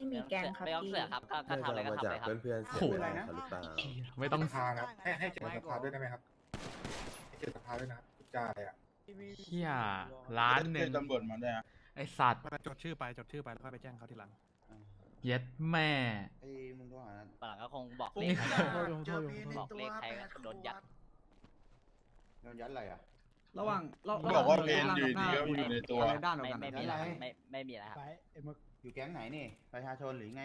ไม่มีแกงครับไม่ต้องพี่เสือกครับก็ก็น่าทำอะไรจะก็มาทำจากเลยครับ เพื่อนๆเสียเวลาเขาหรือเปล่าไม่ต้องสภาครับให้ให้เจอสภาด้วยได้ไหมครับให้เจอสภาด้วยนะครับทุกจ่ายอะเฮียล้านหนึ่งตำรวจมาด้วยอะไอสัตว์จดชื่อไปจดชื่อไปแล้วค่อยไปแจ้งเขาทีหลัง เย็ดแม่ไอ้มึงโทรหาฝรั่งก็คงบอกนี่เลขใครโทษโทษโทษบอกเลขใครก็โดนยัดโดนยัดอะไรอะระหว่างเราบอกว่าเพนอยู่ดีก็อยู่ในตัวอะไรด้านเดียวไม่กันไม่มีอะไรครับไม่ไม่มีอะไรครับ อยู่แก๊งไหนนี่ ประชาชนหรือไง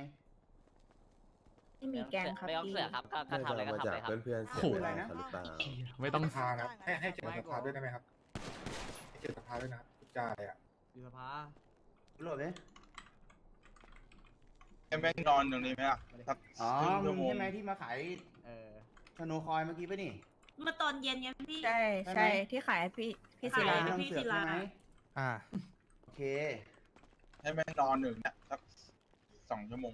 ไม่มีแกงครับไม่ต้องพี่ เสือกครับก็ก็น่าทำอะไรจะก็มาทำจากเลยครับ เพื่อนๆเสียเวลาเขาหรือเปล่า ไม่ต้อง สภาครับให้ให้เจอสภาด้วยได้ไหมครับให้เจอสภาด้วยนะครับทุกจ่ายอะอยู่สภาโหลดเลยให้แม่งนอนตรงนี้ไหมล่ะสักอ๋อครึ่งมึชั่งวโมง ใช่ไหมที่มาขายเออสโนว์คอยเมื่อกี้ป่ะนี่ เมื่อตอนเย็นไงพี่ ใช่ใช่ใช่ไหม ที่ขายให้พี่พี่ศิศิลาลาต้องเสือกใช่ไหมอ่า โอเค ให้แม่งนอนหนึ่งเนี่ยสักสองชั่วโมง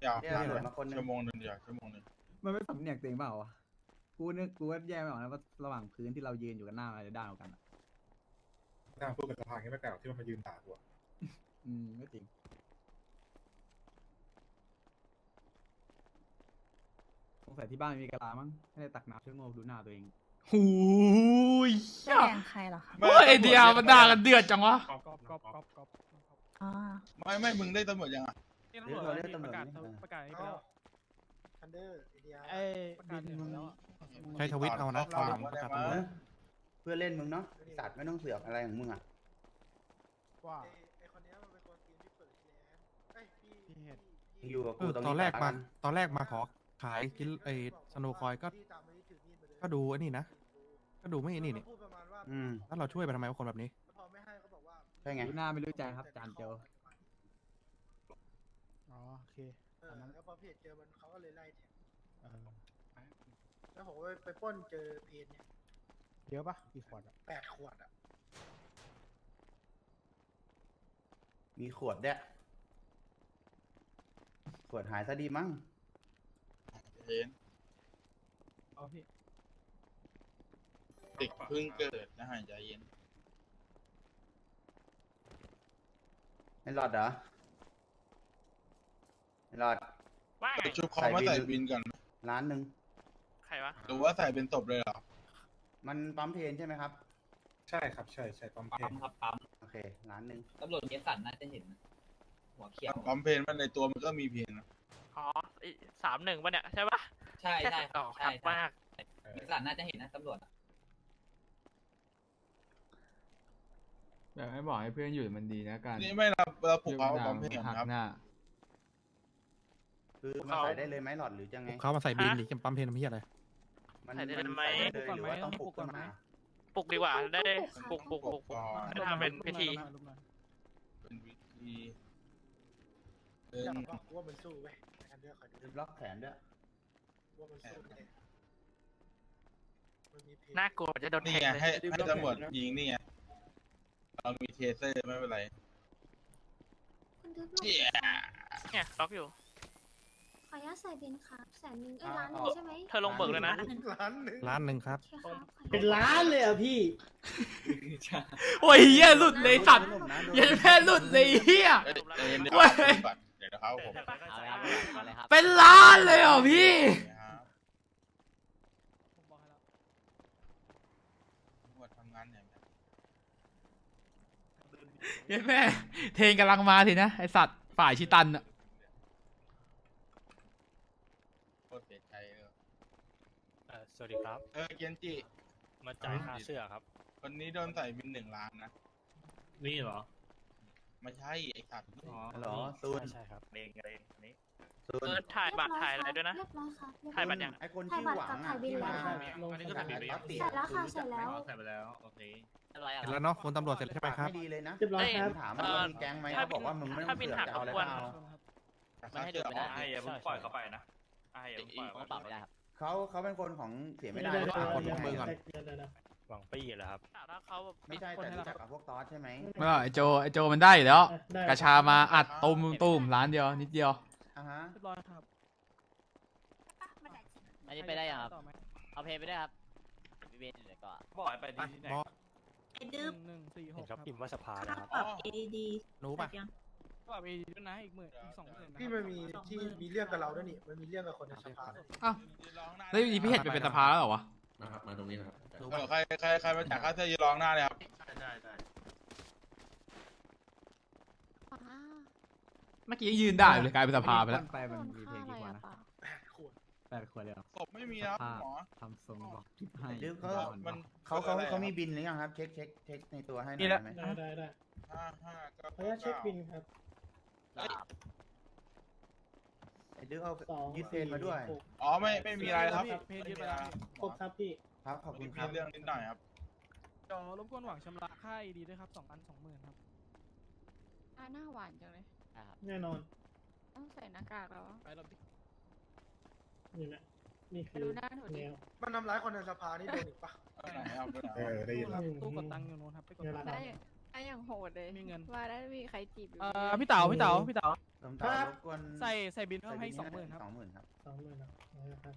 เดี๋ยวเรียกตำรวจมาคนหนึงชั่วโมงหนึ่งเดียวชั่วโมงหนึ่งมันไม่สำเนียกตัวเองเปล่าวะกูนึกกูว่าแยกไม่ออกนะว่าระหว่างพื้นที่เรายืนอยู่กันหน้าอะไรด้านเดียวกันอะถ้าพูดกับสภาอย่างนี้ไม่แปลกหรอกที่มันมายืนด่ากูอะอืมก็จริง สงสัยที่บ้านมีกะลามั้งให้ได้ตักน้ำช่วยโงกดูหน้าตัวเอง หูยแกงใครเหรอครับโอ้ยไอเดียมันด่ากันเดือดจังวะ ก๊อปก๊อปก๊อปก๊อปก๊อปอ๋อไม่ไม่มึงได้ตำรวจยังอะเรียกเราเรียกตำรวจนี่ประกาศให้ไปแล้วทันเดอร์ไอเดียไอ้บินมึงใช้ทวิตเอานะเขาวหลังประกาศตำรวจ เพื่อเล่นมึงเนาะไอ้สัตว์ไม่ต้องเสือกอะไรของมึงอะว่าไอคนนี้มันเป็นคนทีมที่เปิดแลนไอยพี่พี่เห็นอยู่กับเอกูอตรงตอนนี้แรกก่มาอนตอนแรกมาขอขายกินไอ้สโนคอยก็ ก็ดูไอ้นี่นะ ก็ดูไม่ไอ้นี่นี่พูดประมาณว่าอืมแล้วเราช่วยไปทำไมวะคนแบบนี้ พอไม่ให้เขาบอกว่าใช่ไง รู้หน้าไม่รู้ใจครับจานเจลอ๋อโอเค เออแล้วพอเพจเจอมันเขาก็เลยไล่แทงแล้วผมก็ไปปล้นเจอเพจเนี่ยเยอะปะกี่ขวดอะแปดขวดอะมีขวดด้วยขวดหายซะดีมั้งเห็นเอาพี่ เด็กเพิ่งเกิดนะหายใจเย็นไม่รอดเหรอไม่รอด ว่าไง ไปชุบคอมาใส่ใส่บินบินก่อนล้านหนึ่ง ใครวะ หรือว่าใส่เป็นศพเลยเหรอ มันปั๊มเพนใช่ไหมครับ ใช่ครับ ใช่ใช่ปั๊มเพจโอเคล้านหนึ่งตำรวจเยสันน่าจะเห็นหัวเขียวปั๊มเพนมันในตัวมันก็มีเพนนะอ๋อสามหนึ่งป่ะเนี่ย ใช่ปะใช่ใช่อ๋อครับมากเยสันน่าจะเห็นนะตำรวจ แบบไม่บอกให้เพื่อนอยู่มันดีนะการนี่ไม่เราเราปลุกเขาปั๊มเพนหักครับ หน้า คือมันใส่ได้เลยไหมหลอดหรือจะไง เขามาใส่บินหรือปั๊มเพนทำเพี้ยอะไรมันใส่ได้มันไหมใส่ได้เลยหรือว่าต้องปลุกขึ้นมาปลุกดีกว่าได้ได้ปลุกปลุกปลุกปลุกก่อนให้ทำเป็นพิธีเป็นวิธีเป็นอยากบอกว่ามันสู้เว้ยทันเดอร์คอยดูล็อกแขนด้วยว่ามันสู้แน่มันมีเพจน่ากลัวจะโดนนี่แทงไงเลยให้ให้ตำรวจยิงนี่ไง เรามีเทเซอร์ไม่เป็นไรคุณทึบลูกเหี้ยเนี่ยล็อกอยู่ ขออนุญาตใส่บินครับแสนหนึ่งเอ้ยล้านหนึ่งใช่ไหมเธอลงเบิกเลยนะล้านหนึ่งล้านหนึ่งครับ โอเคครับขออญาตเป็นล้านเลยอะพี่ โอ้ยเฮียหลุดเลยสัตว์เยันแม่หลุดเลยเฮีย เอ้ยใจเย็นเดี๋ยวเว้ยเอาบัตรเดี๋ยวเขาผม เอาเลยครับเอาเลยครับ เป็นล้านเลยเหรอพี่ นะครับตำรวจทำงานเนี่ย เยันแม่เทนกำลังมาทีนะ ไอสัตว์ฝ่ายชิตันอะโคตรเสียใจเลยสวัสดีครับ เออเกียนจิ มาจ่ายค่าเสื้อครับ คนนี้โดนใส่บินหนึ่งล้านนะนี่เหรอ ไม่ใช่ไอ้สัตว์อ๋อฮัลโหลตูนใช่ครับ เองเองนี้ตูนเออถ่ายบัตรถ่ายอะไรด้วยนะ เรียบร้อยครับเรียบร้ถ่ายบัตรยัง ไอคนชื่อหวังถ่ายบัตรกับถ่ายบินแล้วค่ะอันนี้ก็ถ่าถ่ายยแอบิปนปั๊บติเสร็จแล้วค่ะเสร็จแล้วใส่ไปแล้ว โอเค อะไรอะเสร็จแล้วเนาะคุณตำรวจเสร็จแล้วใช่ไหมครับ ไม่ดีเลยนะเรียบร้อยครับ ถามว่ามีแก๊งไหมเขาบอกว่ามึงไม่ต้องเสือกจะเอาอะไรก็เอาไม่ให้ดูดไม่ได้ให้อย่าเพิ่งปล่อยเขาไปนะอีกเขาปรับไม่ได้ครับเขาเขาเป็นคนของเสียไม่ได้หรือเปล่าคนของมือก่อน หวังปี้เหรอครับ ถ้าเขาแบบไม่ใช่แต่รู้จักกับพวกตอสใช่ไหมไม่ว่าไอโจไอโจมันได้อยู่แล้ว กระชามาอัดตุ้มตุ้มร้านเดียวนิดเดียว อ่าฮะเรียบร้อยครับอันนี้ไปได้ยังครับ เอาเพย์ไปได้ครับวิเวนเดี๋ยวก่อนบอกไปที่ไหน ไอ้ดื้อหนึ่งสี่หกครับพิมพ์ว่าสภาค่านะครับ ปรับ AED รู้ป่ะ ยังตว่าไปด้วยนะอีกหมื่นอีกสองหมื่นพี่มันมีที่มีเรื่องกับเราด้วยนี่ มันมีเรื่องกับคนในสภาอ้าวแล้วอยู่ดีพี่เห็นไปเป็นสภาแล้วเหรอวะมาครับมาตรงนี้นะครับเออใครใครใครมาจ่ายค่าเสื้อยืนร้องหน้าเลยครับได้ได้ป้าเมื่อกี้ยังยืนได้เลยกลายเป็นสภาไปแล้ว ไปมันโดนมีเพลฆ่างอะไรกี่วันอะนะป้า แปดขวดแปดขวดเลยเหรอศพไม่มีนะครับคุณหมอ ทำทรงบอกทิปให้หรือเขา มันเขาเขาคืออะไรเขามีครับบินหรือยังครับ เช็คเช็คเช็คในตัวให้หน่นี่อยแหละได้ไหมได้ได้ได้ห้าห้าเก้าขออนุญาตเช็คบินครับไอ้ดื้อเอาสองยึดเพนมาด้วยอ๋อไม่ไม่มีอะไรครับเพจยึดไปแล้ว ครบครับพี่ ครับขอบคุมีณครับ เรื่องนิดหน่อยครับ เดี๋ยวรบกวนหวังชำระค่าดีด้วยครับสองพันสองหมื่นครับ อ่าหน้าหวานจังเลย แน่นอน ต้องใส่หน้ากากแล้วไปรอบดิ นี่แหละนี่ไปคือดูหน้าหนูดิแนว มันทำร้ายคนในสภานี่โดนอีกปะไปไหนครับไปไหนเออได้ยินแล้วตู้กดตังค์อยู่โน้นครับไปกดตังค์ ได้ได้อย่างโหดเลยมีเงิน ว่าได้มีใครจีบอยู่เอ่อพี่เต๋าพี่เต๋าพี่เต๋าลมตารบกวนใส่ใส่บินเพิ่มให้สองหมื่นครับสองหมื่นครับสองหมื่นนะนะครับ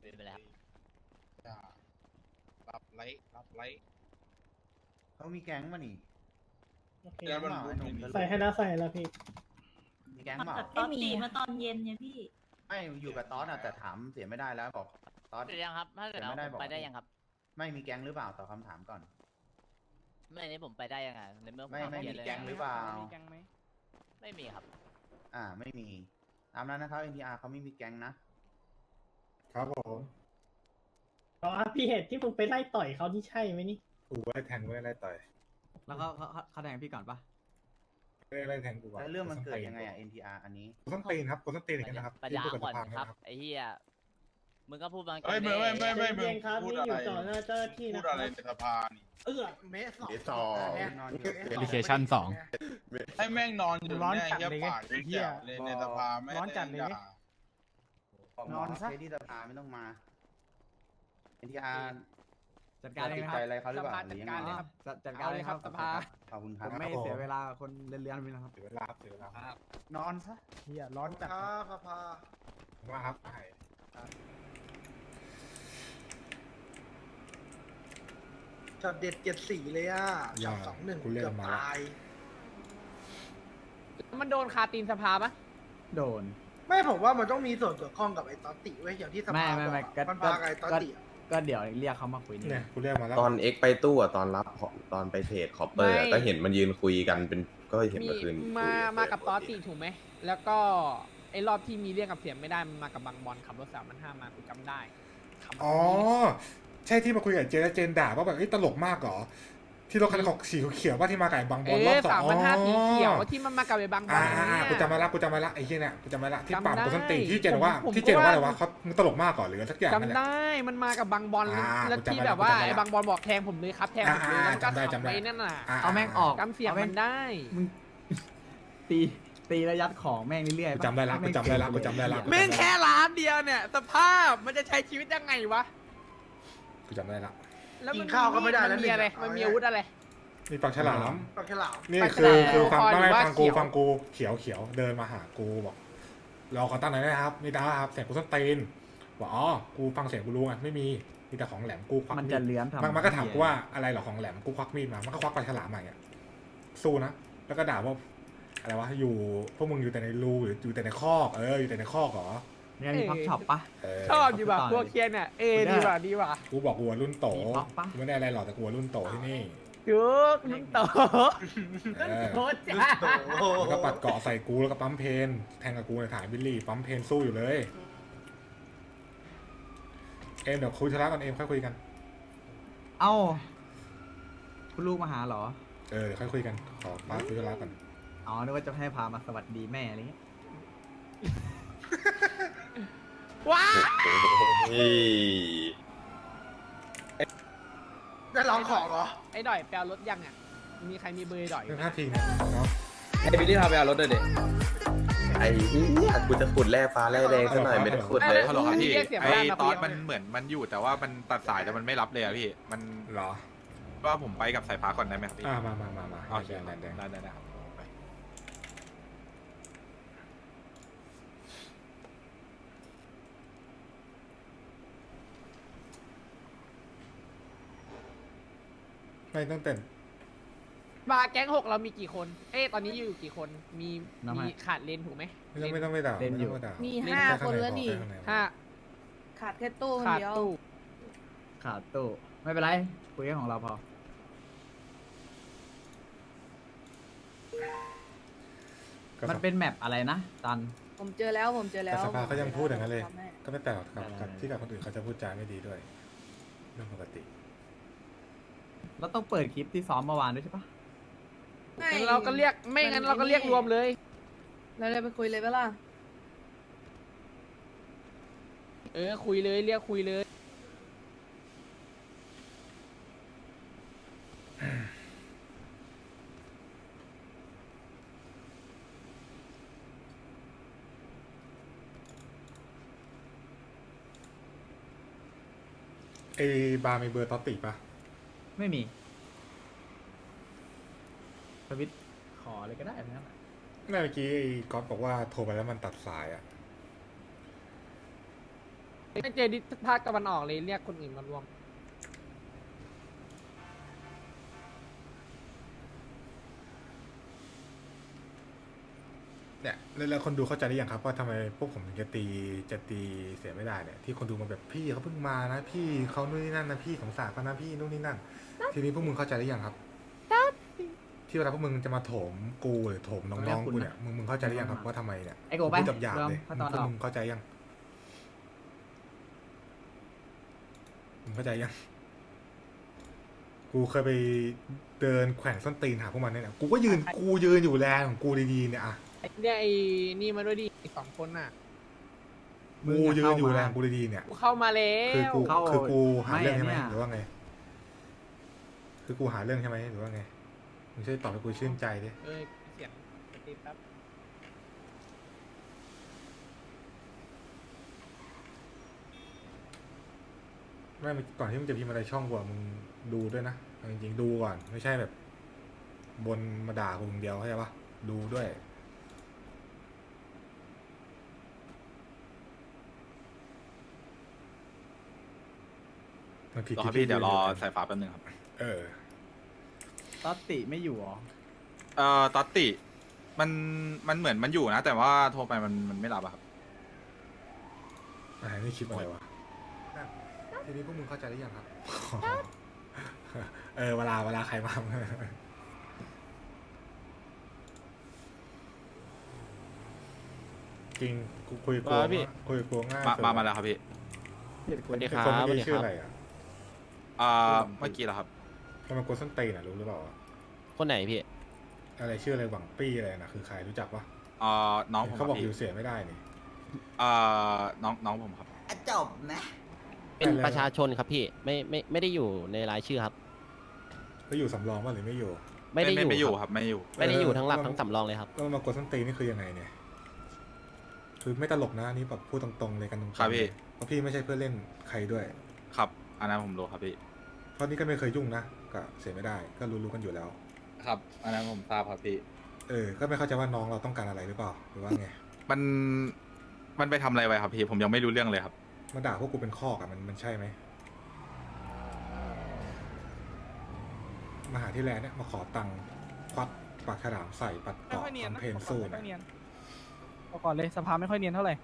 เป็นไปแล้วจ้ารับไลท์รับไลท์เขามีแก๊งมานี่โอเคแล้วมันไอ้หนุ่มใส่ให้แล้วใส่ให้แล้วพี่ มีแก๊งเปล่าตอนตีมาตอนเย็นเนี่ยพี่ ไม่อยู่กับตอสอะแต่ถามเสียไม่ได้แล้วบอกตอส เสร็จยังครับ ถ้าเสร็จแล้วไม่ได้ผมบอก ไปได้ยังครับ ไม่มีแก๊งหรือเปล่าตอบคำถามก่อน ไม่นี้ผมไปได้ยังไงในเมื่อผไม่ไม่เขียนมีเลยแก๊งหรือเปล่า มีแก๊งไหมไม่มีครับ อ่า ไม่มีตามนั้นนะครับ NTR เขาไม่มีแก๊งนะครับผมอ๋อพี่เห็ดที่มึงไปไล่ต่อยเขาที่ใช่ไหมนี่กูไล่แทงกูไล่ต่อย แล้วเขาเขาเขาแทงพี่ก่อนปะ ไล่ทงกูแล้วเรื่องมันเกิดยังไงอะ NTR อันนี้ กูต้องตีนครับกูต้องตีนอย่างนี้นะครับปัญญาอ่อนครับ ไอ้เหี้ย มึงก็พูดบางเฮ้ยไม่ไม่ไม่ไม่มึงเย็นครับพูดอะไรพูดอะไรในสภานี่เออเมสสองเมสสองนอนอยู่ Application สองให้แม่งนอนอยู่ร้อนจัดเลยไอ้เหี้ยในสภาไม่ร้อนจัดเลยนอนซะที่สภาไม่ต้องมา NTR จัดการเลยครับอะไรเขาหรือเปล่าหรือยังไงอ๋อจัดจัดการเลยครับสภา ขอบคุณคผรับมไม่เสียเวลาคนเลื่อนๆไปนะครับ เสียเวลาเสียเวลานอนซะเฮียร้อนจัดครับสภาว่าครับไอ้ช็อตเด็ดเจ็ดสีเลยอะช็อตสองหนึ่งกูเล่นเกือบมาแล้วตาย มันโดนคาตีนสภาปะโดน ไม่ผมว่ามันต้องมีส่วนเกี่ยวข้องกับไอ้ตอตติเว้ยอย่างที่สไม่ภาไม่บอกไม่อะก็มันก็พากับไอ้ตอตติอะ ก็เดี๋ยวเรียกเขามาคุยนี่เนี่ยกูเรียกมาแล้ว ตอนเอ็กไปตู้อะตอนรับตอนไปเทรดคอปเปอร์อะไม่ ก็เห็นมันยืนคุยกันเป็นก็เห็นมีเมื่อคืนมาคุยมากับตอสติถูกไหม แล้วก็ไอ้รอบที่มีเรื่องกับเสียงไม่ได้มันมากับบางบอลขับรถสามมันห้ามากูจำได้ขับรถอ๋อ ใช่ที่มาคุยกับเจนแล้วเจนด่าว่าแบบเอ้ยตลกมากเหรอ ที่รถคันของสีเขียวว่าที่มาไก่บางบเออลรอบอสองสามพันห้าสีเขียวอ๋อที่มันมากับไอ้บางบออ่าลอ่าอ่าเนี่ยกูจำมาละกูจำมาละไอ้เหี้ยเนี่ยกูจำมาละที่จำปั่นได้กูส้นตีนที่เจนบอกว่าผมที่เจนบอกว่าอะไรผมวะเขามึงตลกมากก่อนหรือสักอย่างนั่นแหละจำได้มันมากับบางบอลอ่าแล้วกูจำที่ได้แบบว่ากูจำได้ไอ้บางบอลบอกแทงผมเลยครับแทงผมเลยอ่าแล้วก็จำได้ขับจำได้ไปนั่นน่ะเอาแม่งออกจำเสียงมันได้มึงตีตีแล้วยัดของแม่งเรื่อยกูจำได้ละกูจำได้ละกูจำได้ละแม่งแค่ล้านเดียวเนี่ยสภาพมันจะใช้ชีวิตยังไงวะกูจำได้ละ แล้วกิมันนข้าวก็ไม่ได้มัแล้วมีอะไรหนึ่งอะมันมีอาวุธอะไร มีปากฉลาม ปลาฉลามนี่ปากฉคือลามคือฟังคอยไม่หรือว่าฟังกูเขียว ฟังกูเขียวเขียวเดินมาหากูบอกรอขอตั้งหน่อยนะครับมีตาครับเสียงกูส้นตีนบอกอ๋อกูฟังเสียงกูรู้ไงไม่มีมีแต่ของแหลมกูควักๆมันมีจะดเลื้อนทำมันมันก็ถามกูว่าอะไรเหรอของแหลมกูควักมีดมามันก็ควักปลาฉลามมาอย่างเงี้ยสู้นะแล้วก็ด่าว่าอะไรวะอยู่พวกมึงอยู่แต่ในรูหรืออยู่แต่ในคอกเอออยู่แต่ในคอกเหรอ เนี่ยมีพักช็อปปะเออชอบดีว่ะต่อเลยพวกเคียนเนี่ยเอกูได้ดีว่ะดีว่ะกูบอกกูว่ารุ่นโตมีบล็อกปะ กูไม่ได้อะไรหรอกแต่กูว่ารุ่นโตที่นี่จุกนุ่นโตเออโคตรจ้าโอ้โหแล้วก็ปัดเกาะใส่กูแล้วก็ปั๊มเพนแทงกับกูในถ่ายบิลลี่ปั๊มเพนสู้อยู่เลย เอ็มเดี๋ยวคุยธุระกันเอ็มค่อยคุยกัน เอ้า คุณลูกมาหาเหรอ เออเดี๋ยวค่อยคุยกันขอมาคุยธุระกันอ๋อ นึกว่าจะให้พามาสวัสดีแม่อะไรเงี้ย ว้าเฮ้ยได้ลองของเหรอ ไอ้ดอยแปลรถยังอะ มีใครมีเบอร์ไอ้ดอย เรื่องท่าทีเนี่ยเนาะไอ้บิลลี่พาไปเอารถเลยเด็ไอ้เหี้ยกูจะขุดแร่ฟ้าแร่แดงซะหน่อยไม่ได้ขุดเลยฮัลโหลครับพี่ไอ้ตอนมันเหมือนมันอยู่แต่ว่ามันตัดสายแต่มันไม่รับเลยอะพี่ มันเหรอ ว่าผมไปกับสายฟ้าก่อนได้ไหมครับพี่อ่ามามามามาโอเคแดงแดงได้ได้ได้ครับ ไปไม่ตั้งแต่บาร์แก๊งหกเรามีกี่คน เอ้ตอนนี้อยู่กี่คน มีน้องให้ มีขาดเลนถูกไหมไม่ต้องไม่ต้องไม่ด่าเล่นไม่อยู่ต้องไม่ด่ามีเล่ห้าแค่คนข้งใแล้วนี่พอข้างในห้าขาดแค่ตู้คนขาดเดียว ตู้ ขาดตู้ไม่เป็นไรคุยแค่ของเราพอ ก็มันเป็นแมปอะไรนะ ตัน ผมเจอแล้วผมเจอแล้วแต่สภาก็ยังพูดอย่างนั้นเลยทำให้ก็ไม่แปลกหรอกกับได้กับได้ที่กับคนอื่นเขาจะพูดจาไม่ดีด้วยเรื่องปกติ เราต้องเปิดคลิปที่ซ้อมเมื่อวานด้วยใช่ปะงั้นเราก็เรียกไม่งั้นเราก็เรียกรวมเลย แล้วเราไปคุยเลยปะล่ะเออคุยเลยเรียกคุยเลย ไอ้บาร์มีเบอร์ต๊อตติปะ ไม่มีทวิตขอเลยก็ได้นะครับเมื่อกี้ไอ้ก๊อฟบอกว่าโทรไปแล้วมันตัดสายอะ ไม่เจอดิภาคตะวันออกเลยเรียกคนอื่นมารวม แล้วแล้วคนดูเข้าใจได้ยังครับว่าทำไมพวกผมถึงจะตีจะตีเสียไม่ได้เนี่ยที่คนดูมาแบบพี่เขาเพิ่งมานะพี่เขานู่นนี่นั่นนะพี่สงสารเขานะพี่นู่นนี่นั่น ทีนี้พวกมึงเข้าใจได้ยังครับ ที่เวลาพวกมึงจะมาโถมกูหรือโถมน้องๆกูเนี่ยมึงมึงเข้าใจได้ยังครับว่าทำไมเนี่ยไอ้โกไปพูดหยาบๆเลยพระตอนพวอกอกมึงเข้าใจยังมึงเข้าใจยัง กูเคยไปเดินแขว่งส้นตีนหาพวกมันเนี่ยนะกูก็ยืนกูยืนอยู่แลนของกูดีๆเนี่ยอะ เนี่ยไอ้นี่มาด้วยดิอีกสองคนน่ะ มึงกูอะยืนเข้าอยู่มาแลนของกูดีๆเนี่ย กูเข้ามาแล้คือวกูเข้าคือกูหาไม่เรื่องใช่ไหมเนี่ย หรือว่าไง คือกูหาเรื่องใช่ไหมหรือว่าไงมึงช่วยตอบให้กูชื่นใจดิเออเสียงสติแป๊บไม่ก่อนที่มึงจะพิมพ์อะไรช่องกูอะมึงดูด้วยนะเอาจริงๆดูก่อน ไม่ใช่แบบ บนมาด่ากูอย่างเดียวเข้าใจปะดูด้วย มันผิดรอครับที่พี่เดี๋ยวรอยืนสายฟ้าแป๊บนึงครับ เออต๊อตติไม่อยู่หรอเอ่อตัตติมันมันเหมือนมันอยู่นะ แต่ว่าโทรไปมันมันไม่รับอะครับอะไรนี่คลิปอะไรวะ ทีนี้พวกมึงเข้าใจหรือยังครับ เออเวลาเวลาใครมา จริงกูคุยกับกูว่าพี่ คุยกับกูง่ายมาสุดมามาแล้วครับพี่สวัสดีไอ้ครัคนบสวัสนี้ดีชื่คอรับอะไรอะเอ่อเมื่อกี้เหรอครับ ทำไมกูส้นตีนอะรู้หรือเปล่าอะคนไหนพี่ อะไรชื่ออะไรหวังปี้อะไรนะคือใครรู้จักปะเอ่อน้องผมคเขารับบอกพี่อยู่เสียไม่ได้นี่เอ่อน้องน้องผมครับจบนะเป็นอะไร ประชาชนครับพี่ไม่ไม่ไม่ได้อยู่ในรายชื่อครับ ก็อยู่สำรองว่าหรือไม่อยู่ ไม่ได้ไม่ไม่ออยู่ยู่คครับรับไม่อยู่ ไม่ได้อยู่ทั้งหลักเออ ทั้งสำรองเลยครับแล้วมากดส้นตีนนี่คือยังไงเนี่ย คือไม่ตลกนะอันนี่แบบพูดตรงๆเลยกันตรงๆครับพี่เลยเพราะพี่ไม่ใช่เพื่อนเล่นใครด้วย ครับ อันนั้นผมรู้ครับพี่ เพราะนี่ก็ไม่เคยยุ่งนะก็เสียไม่ได้ ก็รู้ๆกันอยู่แล้ว ครับ อันนั้นผมทราบครับพี่ เออ ก็ไม่เข้าใจว่าน้องเราต้องการอะไรหรือเปล่าหรือว่าไงมันมันไปทำอะไรไว้ครับพี่ผมยังไม่รู้เรื่องเลยครับ มาด่าพวกกูเป็นคอกอะมันมันใช่ไหมมาหาที่แลนด์เนี่ยมาขอตังค์ควักปากฉลามใส่ปัดเกาะทำเพลงสู้นะเอาก่อนเลยสภาไม่ค่อยเนียนเท่าไหร่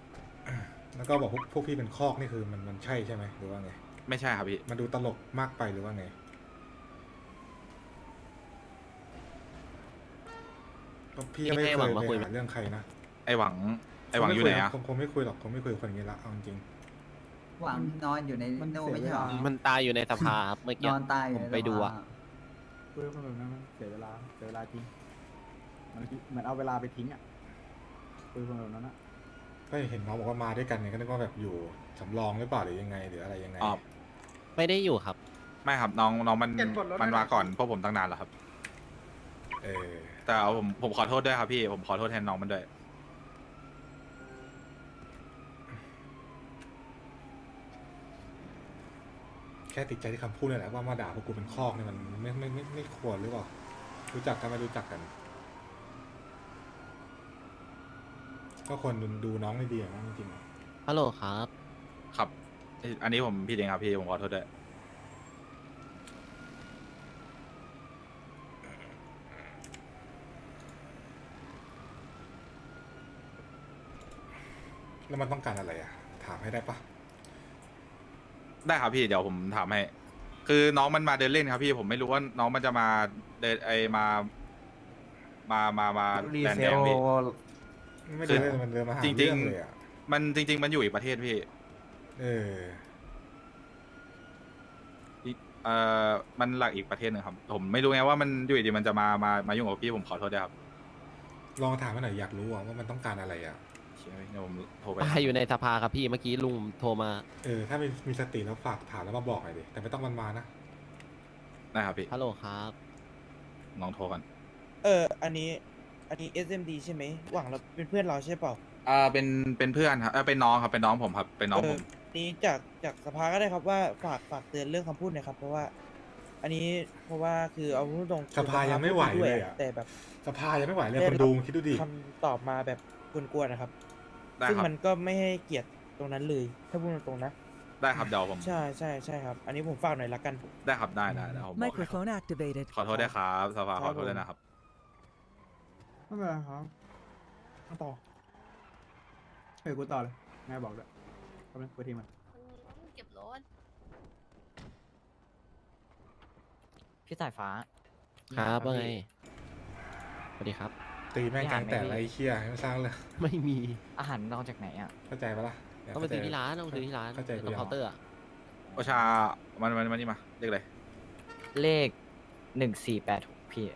แล้วก็บอกพวกพวกพี่เป็นคอกนี่คือมันมันใช่ใช่ไหมหรือว่าไง ไม่ใช่ครับพี่มันดูตลกมากไปหรือว่าไง ก็พี่ก็ไม่ให้เคหวัยงมาไปคุยไหมหาเรื่องใครนะไอหวัง ไอหวังอยู่ไหนอะคงคงไม่คุยหรอกคงไม่คุยกับคนอย่างนี้ละเอาจริง หวังนอนอยู่ในมันโน่เสียไม่ใช่เวหรลาอมันตายอยู่ในสภาครับเมื่อนกี้อนตายอยู่ผมในไปดูอะสภาคุยกับคนแบบนั้นมันเสียเวลาเสียเวลาจริงมันเหมือนเอาเวลาไปทิ้งอะคุยกับคนแบบนั้นอะก็เห็นน้องบอกว่ามาด้วยกันเนี่ยก็นึกว่าแบบอยู่สำรองหรือเปล่าหรือยังไงหรืออะไรยังไง อ๋อ ไม่ได้อยู่ครับ ไม่ครับน้องน้องมันเก็บกดรถมันได้ไหม มาก่อนพวกผมตั้งนานแล้วครับ เออแต่เอาผมผมขอโทษด้วยครับพี่ผมขอโทษแทนน้องมันด้วยแค่ติดใจที่คำพูดนี่แหละว่ามาด่าพวกกูเป็นคอกเนี่ยมันไม่ไม่ไม่ไม่ควรหรือเปล่ารู้จักกันไม่รู้จักกัน ก็ควรดูดูน้องให้ดีอะนะจริงๆ ฮัลโหลครับ ครับ อันนี้ผมพี่เองครับพี่ผมขอโทษด้วยแล้วมันต้องการอะไรอะ ถามให้ได้ปะได้ครับพี่เดี๋ยวผมถามให้ คือน้องมันมาเดินเล่นครับพี่ผมไม่รู้ว่าน้องมันจะมาเดินไอมา มามามาแดนเแดลงพี่ ไม่ได้มันเดินมาหาจริงๆรื่งเลยอะมัจริงมันอยู่อีกประเทศพี่ เอออีกเอ่อมันหลักอีกประเทศหนึ่งครับ ผมไม่รู้ไงว่ามันอยู่ดีๆมันจะมามามายุ่งกับพี่ผมขอโทษด้วยครับลองถามมาหน่อยอยากรู้อะว่ามันต้องการอะไรอะเชี่ยเดี๋ยวผมโทรไปป้าอยู่ในสภาครับพี่เมื่อกี้ลุงโทรมา เออ ถ้ามีมีสติแล้วฝากถามแล้วมาบอกหน่อยดิแต่ไม่ต้องมันมานะได้ครับพี่ฮัลโหลครับน้องโทรกัน เออ อันนี้ อันนี้ SMD ใช่ไหม หวังเราเป็นเพื่อนเราใช่เปล่า อ่าเป็นเป็นเพื่อนครับเออเป็นน้องครับเป็นน้องผมครับเป็นน้องเอผอมนี้จากจากสภาก็ได้ครับว่าฝากฝากเตือนเรื่องคำพูดหน่อยครับเพราะว่า อันนี้เพราะว่าคือเอาพูดตรงๆสภายังไม่ไหวพูดด้เลยอะ แต่แบบ สภายังไม่ไหวเลยได้คนรับดูคิดดูดิ คำตอบมาแบบกวนๆนะครับ ได้ซึ่งครับมันก็ไม่ให้เกียรติตรงนั้นเลย ถ้าพูดตรงๆนะ ได้ครับเดี๋ยวผมใช่ใช่ใช่ครับ อันนี้ผมฝากหน่อยละกัน ได้ครับได้ได้เดี๋ยวผมบอกให้ครับขอโทษด้วยครับสภาคขรับอโทษด้วยนะครับ ไม่เป็นไรครับเอาต่อ เฮ้ยกูต่อเลยแม่บอกด้วยก็เป็นกูทีมันเก็บรถพี่สายฟ้า ครับว่าไงสวัสดีครับ ตีแม่งกลางแต่ไรเคี้ยให้มันสร้างเลยไม่มีอาหารเราจากไหนอะ เข้าใจปะล่ะเนี่ยต้องไปซื้อเข้าใจที่ร้านต้องไปซื้อที่ร้านเข้าใจตรงกูยังเคาน์เตอร์อะโอชา มันมันมันนี่มาเรียกเลยเลขหนึ่งสี่แปดหกพี่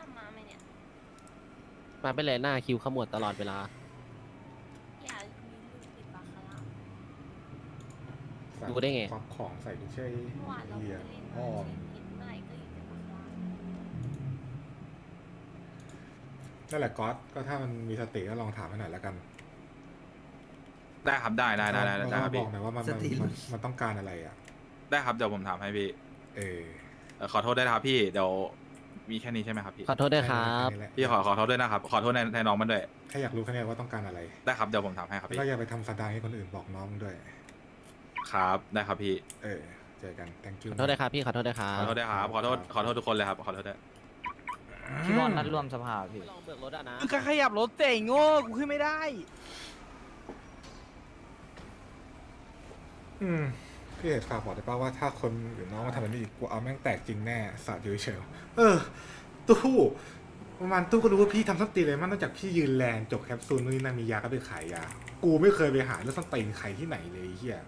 ทำมาไหมเนี่ย มาเป็นเลยหน้าคิวขมวดตลอดเวลา อยากมีลูกติดบาคาร่าใส่ดูได้ไง ควักของใส่ไม่ใช่เมื่อวานเราเหี้ไปยเล่นอ้อมเห็นเมื่อไหร่ก็อยู่แต่บาคาร่านั่นแหละก๊อตก็ถ้ามันมีสติก็ลองถามให้หน่อยแล้วกันได้ครับได้ได้ได้ได้ลองได้ครับบพี่อกหน่อยว่ามันสมันติ มันมันต้องการอะไรอะ ได้ครับเดี๋ยวผมถามให้พี่ เออ เอ่อขอโทษด้วยนะครับพี่เดี๋ยว มีแค่นี้ใช่ไหมครับพี่ขอโทษด้วยครับ แนี้แหละพี่ขอขอโทษด้วยนะครับขอโทษในในน้องมันด้วยแค่อยากรู้แค่นี้ว่าต้องการอะไร ได้ครับเดี๋ยวผมถามให้ครับแล้วพี่ก็อย่าไปทำสดายให้คนอื่นบอกน้องด้วย ครับได้ครับพี่เออ เจอกัน thank you ขอโทษด้วยครับพี่ขอโทษด้วยครัขบอโทษด้วยครับขอโทษขอโทษทุกคนเลยครับขอโทษด้วยพี่บอลนัดรวมสภาพี่ลองเบิกรถอะนะก็ขยับรถเตะโง่กูขึ้นไม่ได้ อืม พี่เอกฝากบอกได้ป่าว่าถ้าคนหรือน้องมาทำแบบนี้อีกกูเอาแม่งแตกจริงแน่สาดอยู่เฉยเออ ตู้ประมาณตู้ก็รู้ว่าพี่ทำส้นตีนเลยมันนอกจากพี่ยืนแลนจบแคปซูลนู่นนี่นั่นมียาก็ไปขายยา กูไม่เคยไปหาเรื่องส้นตีนใครที่ไหนเลยเฮีย